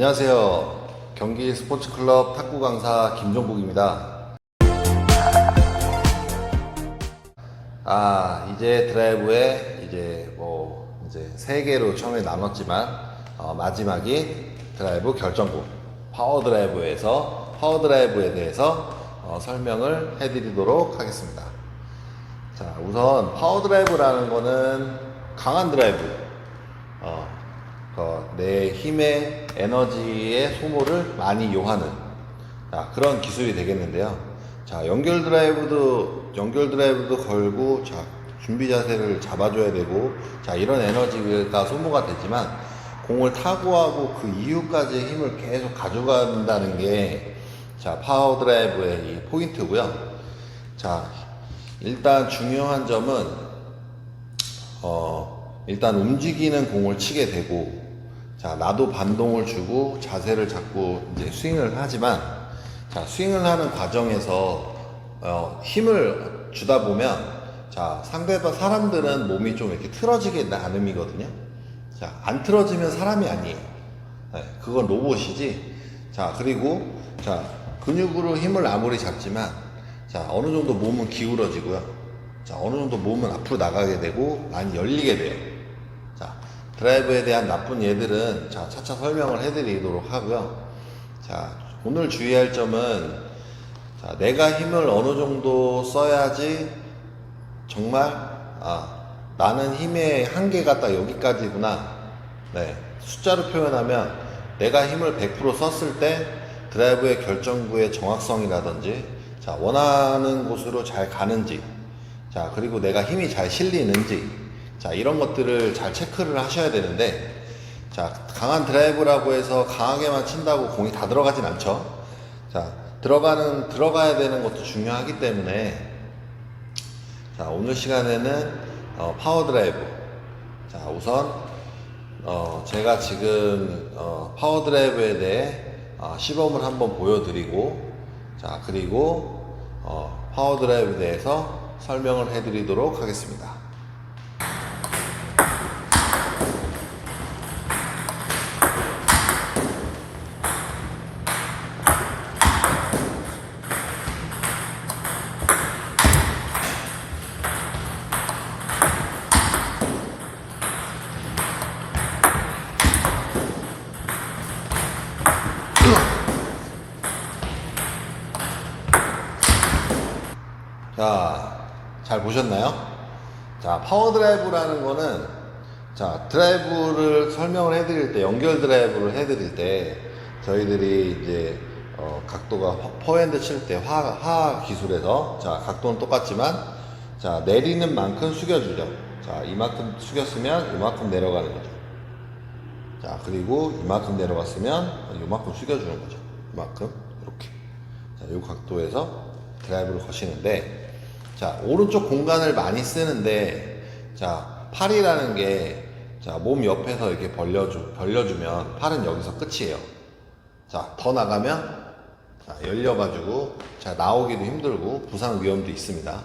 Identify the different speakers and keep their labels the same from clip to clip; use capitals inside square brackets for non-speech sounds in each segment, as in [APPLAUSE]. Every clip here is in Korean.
Speaker 1: 안녕하세요. 경기 스포츠클럽 탁구 강사 김종국입니다. 아, 이제 드라이브에 이제 뭐 이제 세 개로 처음에 나눴지만 어, 마지막이 드라이브 결정부 파워 드라이브에서 파워 드라이브에 대해서 어, 설명을 해드리도록 하겠습니다. 자, 우선 파워 드라이브라는 거는 강한 드라이브. 어, 어, 내 힘의 에너지의 소모를 많이 요하는 자, 그런 기술이 되겠는데요. 자, 연결 드라이브도 연결 드라이브도 걸고 자, 준비 자세를 잡아줘야 되고 자, 이런 에너지가 소모가 되지만 공을 타고 하고 그 이후까지의 힘을 계속 가져간다는 게 자, 파워 드라이브의 이 포인트고요. 자, 일단 중요한 점은 어, 일단 움직이는 공을 치게 되고, 자, 나도 반동을 주고 자세를 잡고 이제 스윙을 하지만, 자, 스윙을 하는 과정에서, 어, 힘을 주다 보면, 자, 상대방 사람들은 몸이 좀 이렇게 틀어지게 나름이거든요. 자, 안 틀어지면 사람이 아니에요. 네, 그건 로봇이지. 자, 그리고, 자, 근육으로 힘을 아무리 잡지만, 자, 어느 정도 몸은 기울어지고요. 자, 어느 정도 몸은 앞으로 나가게 되고, 많이 열리게 돼요. 자, 드라이브에 대한 나쁜 예들은, 자, 차차 설명을 해드리도록 하고요. 자, 오늘 주의할 점은, 자, 내가 힘을 어느 정도 써야지, 정말, 아, 나는 힘의 한계가 딱 여기까지구나. 네. 숫자로 표현하면 내가 힘을 100% 썼을 때 드라이브의 결정구의 정확성이라든지 자, 원하는 곳으로 잘 가는지 자, 그리고 내가 힘이 잘 실리는지 자, 이런 것들을 잘 체크를 하셔야 되는데 자, 강한 드라이브라고 해서 강하게만 친다고 공이 다 들어가진 않죠. 자, 들어가는 들어가야 되는 것도 중요하기 때문에 자, 오늘 시간에는 어, 파워 드라이브. 자, 우선 어, 제가 지금 어, 파워 드라이브에 대해 어, 시범을 한번 보여드리고, 자, 그리고 어, 파워 드라이브에 대해서 설명을 해드리도록 하겠습니다. 자, 잘 보셨나요? 자, 파워 드라이브라는 거는 자, 드라이브를 설명을 해드릴 때, 연결 드라이브를 해드릴 때, 저희들이 이제, 어, 각도가 퍼- 퍼핸드 칠 때, 화, 하 기술에서, 자, 각도는 똑같지만, 자, 내리는 만큼 숙여주죠. 자, 이만큼 숙였으면 이만큼 내려가는 거죠. 자, 그리고 이만큼 내려갔으면 이만큼 숙여주는 거죠. 이만큼, 이렇게. 자, 이 각도에서 드라이브를 거시는데, 자, 오른쪽 공간을 많이 쓰는데, 자, 팔이라는 게, 자, 몸 옆에서 이렇게 벌려주, 벌려주면 팔은 여기서 끝이에요. 자, 더 나가면, 자, 열려가지고, 자, 나오기도 힘들고, 부상 위험도 있습니다.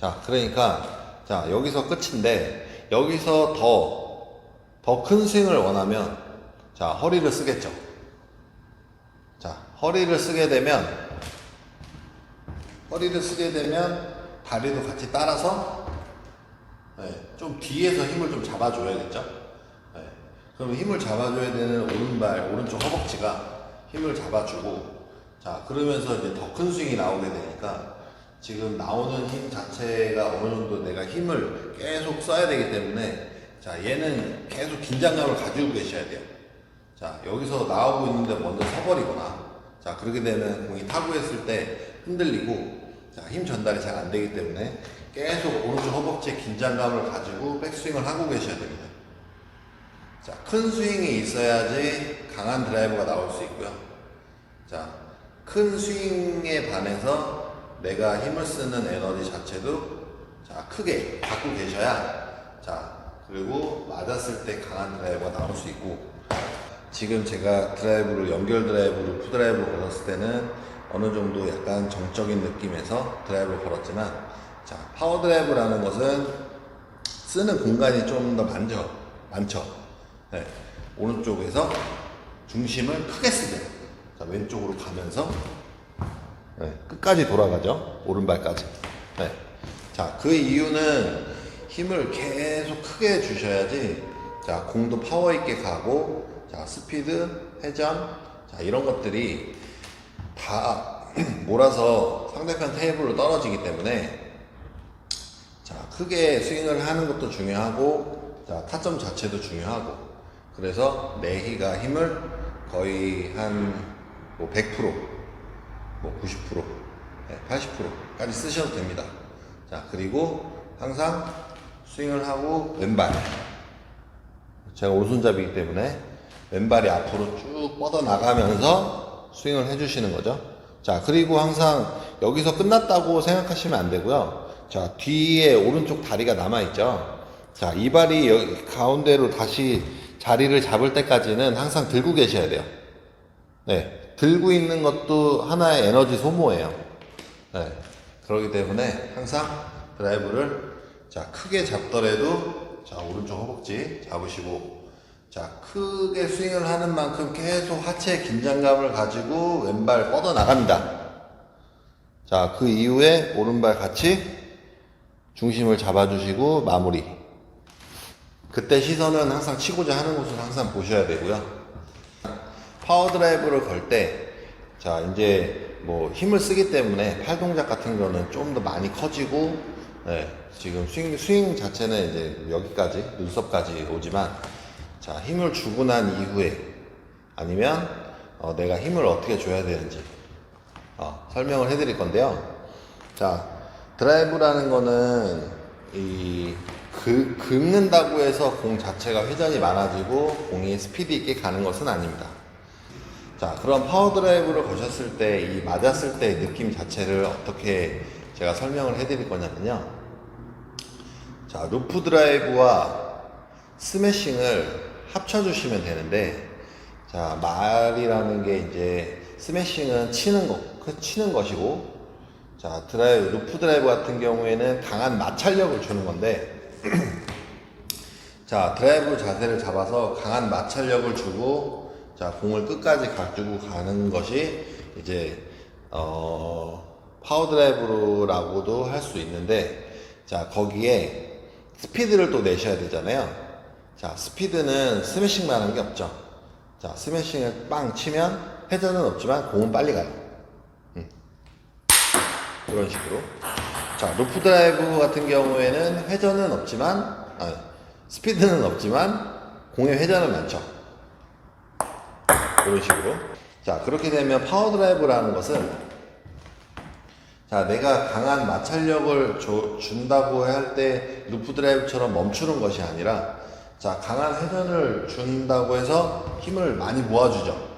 Speaker 1: 자, 그러니까, 자, 여기서 끝인데, 여기서 더, 더 큰 스윙을 원하면, 자, 허리를 쓰겠죠. 자, 허리를 쓰게 되면, 허리를 쓰게 되면 다리도 같이 따라서 네, 좀 뒤에서 힘을 좀 잡아줘야겠죠. 네, 그럼 힘을 잡아줘야 되는 오른발, 오른쪽 허벅지가 힘을 잡아주고 자 그러면서 이제 더 큰 스윙이 나오게 되니까 지금 나오는 힘 자체가 어느 정도 내가 힘을 계속 써야 되기 때문에 자 얘는 계속 긴장감을 가지고 계셔야 돼요. 자 여기서 나오고 있는데 먼저 서버리거나 자 그렇게 되면 공이 타고 했을 때 흔들리고 자, 힘 전달이 잘 안 되기 때문에 계속 오른쪽 허벅지에 긴장감을 가지고 백스윙을 하고 계셔야 됩니다. 자, 큰 스윙이 있어야지 강한 드라이브가 나올 수 있고요. 자, 큰 스윙에 반해서 내가 힘을 쓰는 에너지 자체도 자, 크게 갖고 계셔야 자, 그리고 맞았을 때 강한 드라이브가 나올 수 있고 지금 제가 드라이브를 연결 드라이브를 푸드라이브를 걸었을 때는 어느 정도 약간 정적인 느낌에서 드라이브를 걸었지만 자 파워 드라이브라는 것은 쓰는 공간이 좀 더 많죠 많죠 네. 오른쪽에서 중심을 크게 쓰게. 자, 왼쪽으로 가면서 네, 끝까지 돌아가죠. 오른발까지. 네. 자, 그 이유는 힘을 계속 크게 주셔야지, 자, 공도 파워 있게 가고, 자, 스피드, 회전, 자, 이런 것들이 다 [CLEARS THROAT] 몰아서 상대편 테이블로 떨어지기 때문에, 자, 크게 스윙을 하는 것도 중요하고, 자, 타점 자체도 중요하고, 그래서 내희가 힘을 거의 한 뭐 100%, 뭐 90%, 네, 80%까지 쓰셔도 됩니다. 자, 그리고 항상 스윙을 하고 왼발. 제가 오른손잡이기 때문에 왼발이 앞으로 쭉 뻗어 나가면서 스윙을 해주시는 거죠. 자, 그리고 항상 여기서 끝났다고 생각하시면 안 되고요. 자, 뒤에 오른쪽 다리가 남아있죠. 자, 이 발이 여기 가운데로 다시 자리를 잡을 때까지는 항상 들고 계셔야 돼요. 네. 들고 있는 것도 하나의 에너지 소모예요. 네. 그렇기 때문에 항상 드라이브를 자, 크게 잡더라도 자, 오른쪽 허벅지 잡으시고 자, 크게 스윙을 하는 만큼 계속 하체 긴장감을 가지고 왼발 뻗어 나갑니다. 자, 그 이후에 오른발 같이 중심을 잡아주시고 마무리. 그때 시선은 항상 치고자 하는 곳을 항상 보셔야 되고요. 파워 드라이브를 걸 때, 자, 이제 뭐 힘을 쓰기 때문에 팔 동작 같은 거는 좀 더 많이 커지고, 네, 지금 스윙, 스윙 자체는 이제 여기까지, 눈썹까지 오지만, 자, 힘을 주고 난 이후에, 아니면, 어, 내가 힘을 어떻게 줘야 되는지, 어, 설명을 해드릴 건데요. 자, 드라이브라는 거는, 이, 그, 긁는다고 해서 공 자체가 회전이 많아지고, 공이 스피드 있게 가는 것은 아닙니다. 자, 그럼 파워 드라이브를 거셨을 때, 이 맞았을 때 느낌 자체를 어떻게 제가 설명을 해드릴 거냐면요. 자, 루프 드라이브와 스매싱을 합쳐주시면 되는데, 자, 말이라는 게 이제 스매싱은 치는 거, 그 치는 것이고, 자, 드라이브, 루프 드라이브 같은 경우에는 강한 마찰력을 주는 건데, [CLEARS THROAT] 자, 드라이브 자세를 잡아서 강한 마찰력을 주고, 자, 공을 끝까지 가지고 가는 것이 이제, 어, 파워 드라이브라고도 할 수 있는데, 자, 거기에 스피드를 또 내셔야 되잖아요. 자, 스피드는 스매싱만 하는 게 없죠. 자, 스매싱을 빵 치면 회전은 없지만 공은 빨리 가요. 음. 이런 식으로. 자, 루프 드라이브 같은 경우에는 회전은 없지만, 아니, 스피드는 없지만 공의 회전은 많죠. 이런 식으로. 자, 그렇게 되면 파워 드라이브라는 것은 자, 내가 강한 마찰력을 줘- 준다고 할 때 루프 드라이브처럼 멈추는 것이 아니라 자, 강한 회전을 준다고 해서 힘을 많이 모아주죠.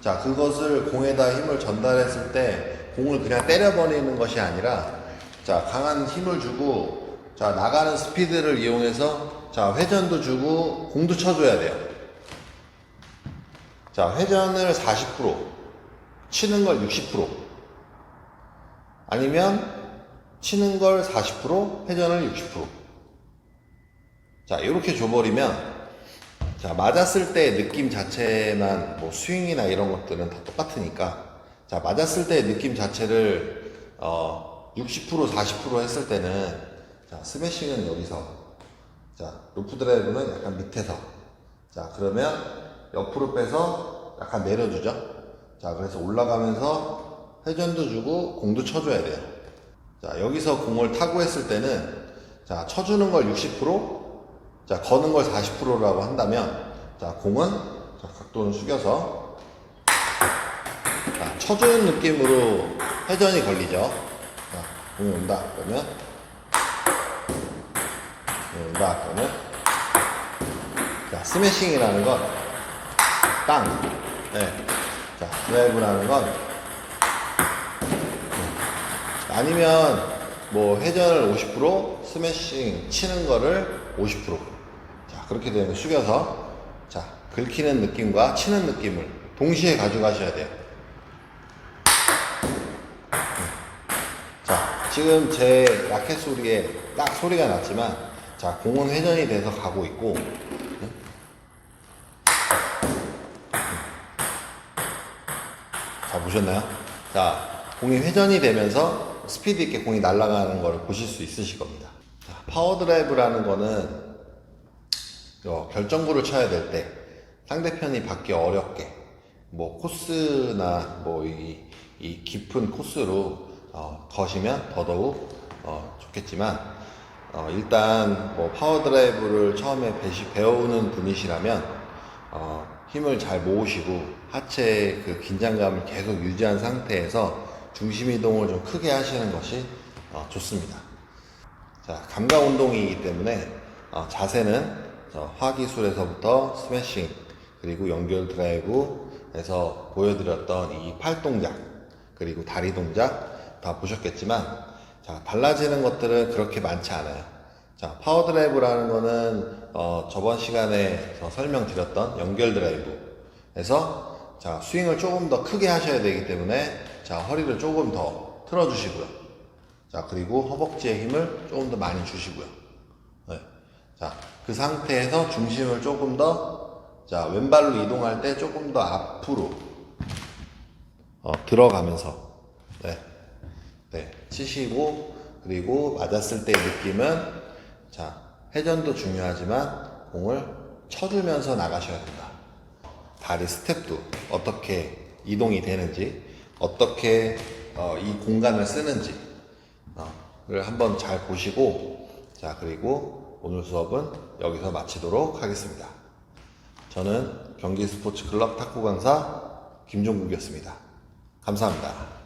Speaker 1: 자, 그것을 공에다 힘을 전달했을 때 공을 그냥 때려버리는 것이 아니라 자, 강한 힘을 주고 자, 나가는 스피드를 이용해서 자, 회전도 주고 공도 쳐줘야 돼요. 자, 회전을 40%, 치는 걸 60%, 아니면 치는 걸 40%, 회전을 60%. 자, 이렇게 줘버리면, 자, 맞았을 때 느낌 자체만, 뭐, 스윙이나 이런 것들은 다 똑같으니까, 자, 맞았을 때 느낌 자체를, 어, 60%, 40% 했을 때는, 자, 스매싱은 여기서, 자, 로프 드라이브는 약간 밑에서, 자, 그러면 옆으로 빼서 약간 내려주죠. 자, 그래서 올라가면서 회전도 주고 공도 쳐줘야 돼요. 자, 여기서 공을 타고 했을 때는 자, 쳐주는 걸 60%, 자, 거는 걸 40%라고 한다면 자, 공은 자, 각도를 숙여서 자, 쳐주는 느낌으로 회전이 걸리죠. 자, 공이 온다. 그러면 공이 온다. 그러면 자, 스매싱이라는 건 땅. 네. 자, 드라이브라는 건 네. 아니면 뭐 회전을 50% 스매싱 치는 거를 50%. 자, 그렇게 되면 숙여서 자, 긁히는 느낌과 치는 느낌을 동시에 가져가셔야 돼요. 네. 자, 지금 제 라켓 소리에 딱 소리가 났지만 자, 공은 회전이 돼서 가고 있고 보셨나요? 자, 공이 회전이 되면서 스피드 있게 공이 날아가는 걸 보실 수 있으실 겁니다. 자, 파워 드라이브라는 거는 어, 결정구를 쳐야 될 때 상대편이 받기 어렵게 뭐 코스나 뭐이 이 깊은 코스로 어, 거시면 더더욱 어, 좋겠지만 어, 일단 뭐 파워 드라이브를 처음에 배시, 배우는 분이시라면 어, 힘을 잘 모으시고 하체의 그 긴장감을 계속 유지한 상태에서 중심 이동을 좀 크게 하시는 것이 어, 좋습니다. 자, 감각 운동이기 때문에 어, 자세는 저 화기술에서부터 스매싱 그리고 연결 드라이브에서 보여드렸던 이 팔 동작 그리고 다리 동작 다 보셨겠지만 자 달라지는 것들은 그렇게 많지 않아요. 자 파워 드라이브라는 거는 어, 저번 시간에 저 설명드렸던 연결 드라이브에서 자 스윙을 조금 더 크게 하셔야 되기 때문에 자 허리를 조금 더 틀어주시고요. 자, 그리고 허벅지에 힘을 조금 더 많이 주시고요. 네. 자, 그 상태에서 중심을 조금 더, 자, 왼발로 이동할 때 조금 더 앞으로, 어, 들어가면서, 네. 네. 치시고, 그리고 맞았을 때의 느낌은, 자, 회전도 중요하지만, 공을 쳐주면서 나가셔야 된다. 다리 스텝도 어떻게 이동이 되는지, 어떻게 어, 이 공간을 쓰는지, 어, 를 한번 잘 보시고, 자, 그리고 오늘 수업은 여기서 마치도록 하겠습니다. 저는 경기 스포츠 클럽 탁구 강사 김종국이었습니다. 감사합니다.